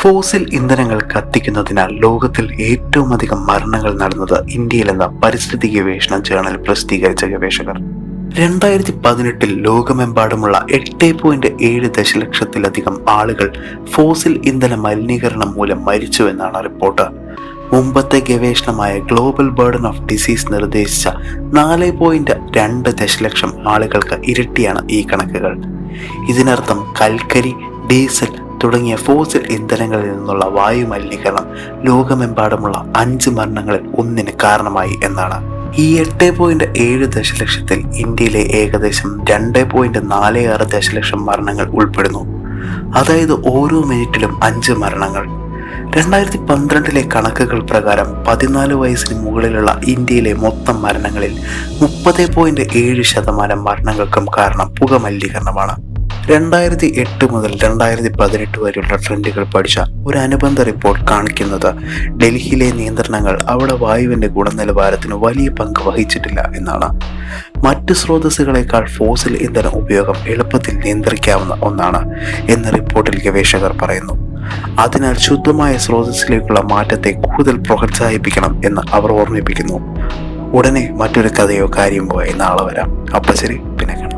Fossil ഇന്ധനങ്ങൾ കത്തിക്കുന്നതിനാൽ ലോകത്തിൽ ഏറ്റവും അധികം മരണങ്ങൾ നടന്നത് ഇന്ത്യയിലെന്ന പരിസ്ഥിതി ഗവേഷണ ജേണൽ പ്രസിദ്ധീകരിച്ച ഗവേഷകർ. രണ്ടായിരത്തി പതിനെട്ടിൽ ലോകമെമ്പാടുമുള്ള എട്ട് പോയിന്റ് ഏഴ് ദശലക്ഷത്തിലധികം ആളുകൾ ഫോസിൽ ഇന്ധന മലിനീകരണം മൂലം മരിച്ചുവെന്നാണ് റിപ്പോർട്ട്. മുമ്പത്തെ ഗവേഷണമായ ഗ്ലോബൽ ബേർഡൻ ഓഫ് ഡിസീസ് നിർദ്ദേശിച്ച നാല് പോയിന്റ് രണ്ട് ദശലക്ഷം ആളുകൾക്ക് ഇരട്ടിയാണ് ഈ കണക്കുകൾ. ഇതിനർത്ഥം കൽക്കരി ഡീസൽ തുടങ്ങിയ ഫോസിൽ ഇന്ധനങ്ങളിൽ നിന്നുള്ള വായു മലിനീകരണം ലോകമെമ്പാടുമുള്ള അഞ്ച് മരണങ്ങളിൽ ഒന്നിന് കാരണമായി എന്നാണ്. ഈ എട്ട് പോയിന്റ് ഏഴ് ദശലക്ഷത്തിൽ ഇന്ത്യയിലെ ഏകദേശം രണ്ട് പോയിന്റ് നാല് ആറ് ദശലക്ഷം മരണങ്ങൾ ഉൾപ്പെടുന്നു. അതായത് ഓരോ മിനിറ്റിലും അഞ്ച് മരണങ്ങൾ. രണ്ടായിരത്തി പന്ത്രണ്ടിലെ കണക്കുകൾ പ്രകാരം പതിനാല് വയസ്സിന് മുകളിലുള്ള ഇന്ത്യയിലെ മൊത്തം മരണങ്ങളിൽ മുപ്പത് പോയിന്റ് ഏഴ് ശതമാനം മരണങ്ങൾക്കും കാരണം പുകമലിനീകരണമാണ് രണ്ടായിരത്തി എട്ട് മുതൽ രണ്ടായിരത്തി പതിനെട്ട് വരെയുള്ള ട്രെൻഡുകൾ പഠിച്ച ഒരു അനുബന്ധ റിപ്പോർട്ട് കാണിക്കുന്നത് ഡൽഹിയിലെ നിയന്ത്രണങ്ങൾ അവിടെ വായുവിന്റെ ഗുണനിലവാരത്തിന് വലിയ പങ്ക് വഹിച്ചിട്ടില്ല എന്നാണ്. മറ്റ് സ്രോതസ്സുകളെക്കാൾ ഫോസിൽ ഇന്ധന ഉപയോഗം എളുപ്പത്തിൽ നിയന്ത്രിക്കാവുന്ന ഒന്നാണ് എന്ന് റിപ്പോർട്ടിൽ ഗവേഷകർ പറയുന്നു. അതിനാൽ ശുദ്ധമായ സ്രോതസ്സിലേക്കുള്ള മാറ്റത്തെ കൂടുതൽ പ്രോത്സാഹിപ്പിക്കണം എന്ന് അവർ ഓർമ്മിപ്പിക്കുന്നു. ഉടനെ മറ്റൊരു കഥയോ കാര്യമോ നാളെ വരാം. അപ്പം ശരി പിന്നെ